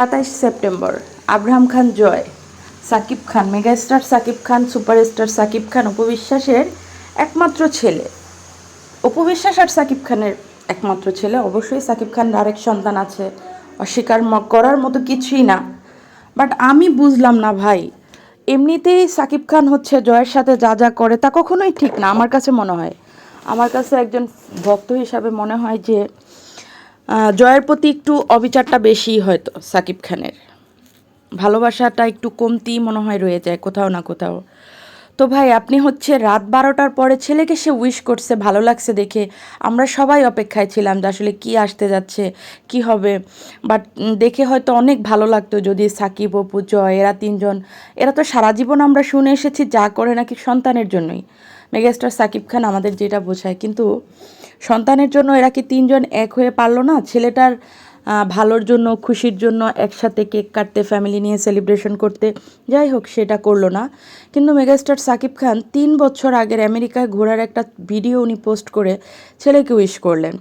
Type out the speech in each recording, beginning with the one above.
সাতাইশ September Abraham Khan জয়। Shakib Khan, megastar Shakib Khan, superstar Shakib Khan উপবিশ্বাসের একমাত্র ছেলে। উপবিশ্বাস আর সাকিব খানের একমাত্র ছেলে। অবশ্যই সাকিব খানের আরেক সন্তান আছে, অস্বীকার করার মতো কিছুই না। বাট আমি বুঝলাম না ভাই, এমনিতেই সাকিব খান হচ্ছে জয়ের সাথে যা যা করে তা কখনোই ঠিক না, আমার কাছে মনে হয়। আমার কাছে একজন ভক্ত হিসাবে মনে হয় যে জয়ের প্রতি একটু অবিচারটা বেশি হয়তো সাকিব খানের। ভালোবাসাটা একটু কমতি মনে হয় রয়ে যায় কোথাও না কোথাও। তো ভাই, আপনি হচ্ছে রাত বারোটার পরে ছেলেকে সে উইশ করছে, ভালো লাগছে দেখে। আমরা সবাই অপেক্ষায় ছিলাম যে আসলে কি আসতে যাচ্ছে, কি হবে। বাট দেখে হয়তো অনেক ভালো লাগতো যদি সাকিব, অপু, জয়, এরা তিনজন, এরা তো সারা জীবন আমরা শুনে এসেছি যা করে নাকি সন্তানের জন্যই। মেগাস্টার সাকিব খান আমাদের যেটা বোঝায়। কিন্তু সন্তানের জন্য এরা কি তিনজন এক হয়ে পারল না? ছেলেটার ভালোর জন্য, খুশির জন্য একসাথে কেক কাটতে ফ্যামিলি নিয়ে সেলিব্রেশন করতে, যাই হোক, সেটা করল না। কিন্তু মেগাস্টার সাকিব খান তিন বছর আগের আমেরিকায় ঘোরার একটা ভিডিও উনি পোস্ট করে ছেলেকে উইশ করলেন।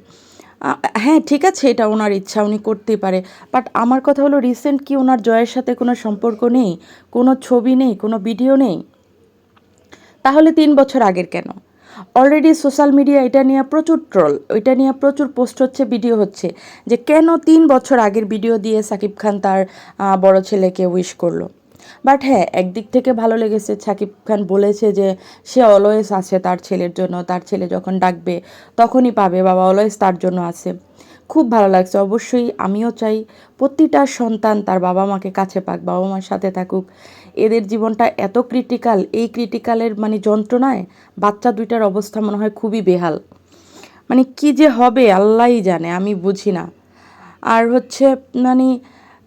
হ্যাঁ ঠিক আছে, এটা ওনার ইচ্ছা, উনি করতেই পারে। বাট আমার কথা হলো রিসেন্ট কি ওনার জয়ের সাথে কোনো সম্পর্ক নেই? কোনো ছবি নেই? কোনো ভিডিও নেই? তাহলে তিন বছর আগের কেন? অলরেডি সোশ্যাল মিডিয়া এটা নিয়ে প্রচুর ট্রল ওইটা নিয়ে প্রচুর পোস্ট হচ্ছে ভিডিও হচ্ছে, যে কেন তিন বছর আগের ভিডিও দিয়ে সাকিব খান তার বড় ছেলেকে উইশ করল। বাট হ্যাঁ একদিক থেকে ভালো লেগেছে, সাকিব খান বলেছে যে সে অলওয়েজ আছে তার ছেলের জন্য, তার ছেলে যখন ডাকবে তখনই পাবে, বাবা অলওয়েজ তার জন্য আছে। খুব ভালো লাগছে। অবশ্যই আমিও চাই প্রতিটা সন্তান তার বাবা মাকে কাছে পাক, বাবা মার সাথে থাকুক। এদের জীবনটা এত ক্রিটিক্যাল এই ক্রিটিক্যালের মানে যন্ত্রণায় বাচ্চা দুইটার অবস্থা মনে হয় খুবই বেহাল। মানে কি যে হবে, আল্লাহই জানে, আমি বুঝি না। আর হচ্ছে মানে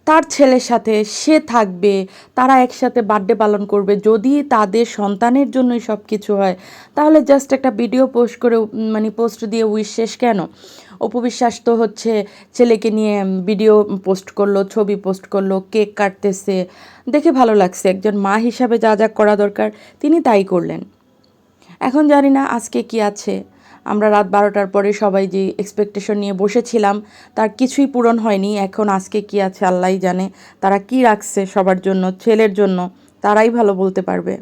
তার ছেলের সাথে সে থাকবে, তারা একসাথে বার্থডে পালন করবে। যদি তাদের সন্তানের জন্যই সব কিছু হয়, তাহলে জাস্ট একটা ভিডিও পোস্ট করে মানে পোস্ট দিয়ে উইশ শেষ কেন? অপবিশ্বাস তো হচ্ছে ছেলেকে নিয়ে ভিডিও পোস্ট করল, ছবি পোস্ট করল কেক কাটতেছে। দেখে ভালো লাগছে, একজন মা হিসাবে যা যা করা দরকার, তিনি তাই করলেন। এখন জানি না আজকে কি আছে। আমরা রাত বারোটার পরে সবাই যে এক্সপেকটেশন নিয়ে বসেছিলাম, তার কিছুই পূরণ হয়নি। এখন আজকে কি আছে আল্লাহ জানে। তারা কি রাখছে সবার জন্য, ছেলের জন্য, তারাই ভালো বলতে পারবে।